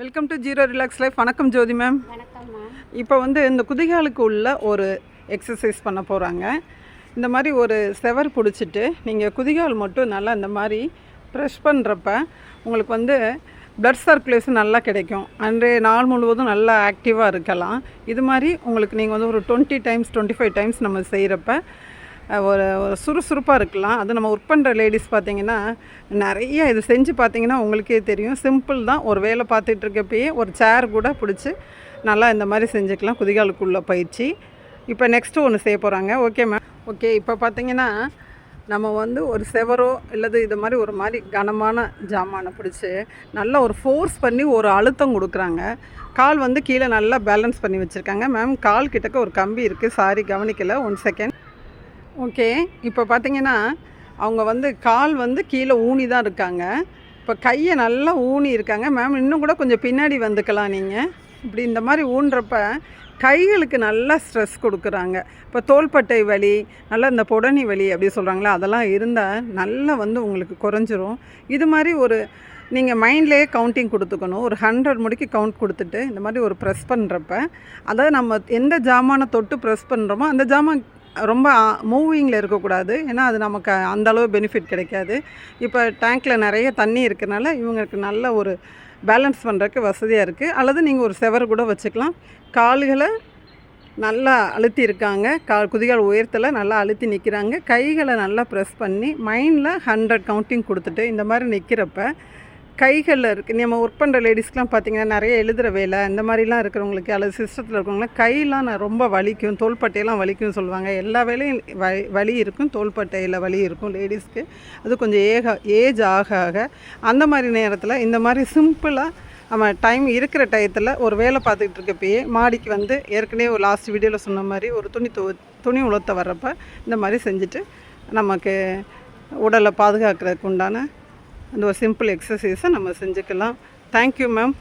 Welcome to zero relax life வணக்கம் Jothi ma'am இப்போ வந்து இந்த குதிகாலுக்கு உள்ள ஒரு எக்ஸசைஸ் பண்ண போகிறாங்க இந்த மாதிரி ஒரு செவர் பிடிச்சிட்டு நீங்கள் குதிகால் மட்டும் நல்லா இந்த மாதிரி ப்ரெஷ் பண்ணுறப்ப உங்களுக்கு வந்து பிளட் சர்க்குலேஷன் நல்லா கிடைக்கும். அன்றைய நாள் முழுவதும் நல்லா ஆக்டிவாக இருக்கலாம். இது மாதிரி உங்களுக்கு நீங்கள் வந்து ஒரு twenty times twenty five times நம்ம செய்கிறப்ப ஒரு ஒரு சுறுசுறுப்பாக இருக்கலாம். அது நம்ம ஒர்க் பண்ணுற லேடிஸ் பார்த்தீங்கன்னா நிறைய இது செஞ்சு பார்த்தீங்கன்னா உங்களுக்கே தெரியும். சிம்பிள் தான். ஒரு வேலை பார்த்துட்டு இருக்கப்பயே ஒரு சேர் கூட பிடிச்சி நல்லா இந்த மாதிரி செஞ்சுக்கலாம். குதிகாலுக்குள்ள பயிற்சி. இப்போ நெக்ஸ்ட்டு ஒன்று செய்ய போகிறாங்க ஓகே மேம் ஓகே இப்போ பார்த்தீங்கன்னா நம்ம வந்து ஒரு செவரோ இல்லது இது மாதிரி ஒரு மாதிரி கனமான ஜாமானை பிடிச்சி நல்லா ஒரு ஃபோர்ஸ் பண்ணி ஒரு அழுத்தம் கொடுக்குறாங்க. கால் வந்து கீழே நல்லா பேலன்ஸ் பண்ணி வச்சுருக்காங்க. மேம் கால் கிட்டக்க ஒரு கம்பி இருக்குது சாரி கவனிக்கலை. One second okay. இப்போ பார்த்தீங்கன்னா அவங்க வந்து கால் வந்து கீழே ஊனி தான் இருக்காங்க. இப்போ கையை நல்லா ஊனி இருக்காங்க. மேம் இன்னும் கூட கொஞ்சம் பின்னாடி வந்துக்கலாம் நீங்கள் இப்படி இந்த மாதிரி ஊன்றப்ப கைகளுக்கு நல்லா ஸ்ட்ரெஸ் கொடுக்குறாங்க. இப்போ தோள்பட்டை வலி நல்லா இந்த புடனி வலி அப்படி சொல்கிறாங்களா அதெல்லாம் இருந்தால் நல்லா வந்து உங்களுக்கு குறைஞ்சிரும். இது மாதிரி ஒரு நீங்கள் மைண்ட்லேயே கவுண்டிங் கொடுத்துக்கணும். ஒரு ஹண்ட்ரட் முடிக்கு கவுண்ட் கொடுத்துட்டு இந்த மாதிரி ஒரு ப்ரெஸ் பண்ணுறப்ப அதாவது நம்ம எந்த ஜாமானை தொட்டு ப்ரெஸ் பண்ணுறோமோ அந்த ஜாமான் ரொம்ப மூவிங்கில் இருக்கக்கூடாது. ஏன்னா அது நமக்கு அந்தளவு பெனிஃபிட் கிடைக்காது. இப்போ டேங்க்கில் நிறைய தண்ணி இருக்கிறனால இவங்களுக்கு நல்ல ஒரு பேலன்ஸ் பண்ணுறதுக்கு வசதியாக இருக்குது அல்லது நீங்கள் ஒரு செவர் கூட வச்சுக்கலாம். கால்களை நல்லா அழுத்தி இருக்காங்க கால் குதிகால் உயரத்தில் நல்லா அழுத்தி நிற்கிறாங்க கைகளை நல்லா ப்ரெஸ் பண்ணி மைண்டில் ஹண்ட்ரட் கவுண்டிங் கொடுத்துட்டு இந்த மாதிரி நிற்கிறப்ப கைகளில் இருக்குது நம்ம ஒர்க் பண்ணுற லேடிஸ்க்கெலாம் பார்த்தீங்கன்னா நிறைய எழுதுகிற வேலை இந்த மாதிரிலாம் இருக்கிறவங்களுக்கு அல்லது சிஸ்டத்தில் இருக்கிறவங்களாம் கையெல்லாம் நான் ரொம்ப வலிக்கும் தோள்பட்டையெல்லாம் வலிக்கும்னு சொல்லுவாங்க. எல்லா வேலையும் வலி வலி இருக்கும் தோள்பட்டையில் வலி இருக்கும் லேடிஸ்க்கு அது கொஞ்சம் ஏக ஏஜ் ஆக ஆக அந்த மாதிரி நேரத்தில் இந்த மாதிரி சிம்பிளாக நம்ம டைம் இருக்கிற டயத்தில் ஒரு வேலை பார்த்துக்கிட்டு இருக்கப்பயே மாடிக்கு வந்து ஏற்கனவே ஒரு லாஸ்ட் வீடியோவில் சொன்ன மாதிரி ஒரு துணி து துணி உலர்த்த வர்றப்ப இந்த மாதிரி செஞ்சுட்டு நமக்கு உடலை பாதுகாக்கிறதுக்கு உண்டான அந்த ஒரு சிம்பிள் எக்ஸசைஸை நம்ம செஞ்சுக்கலாம். Thank you ma'am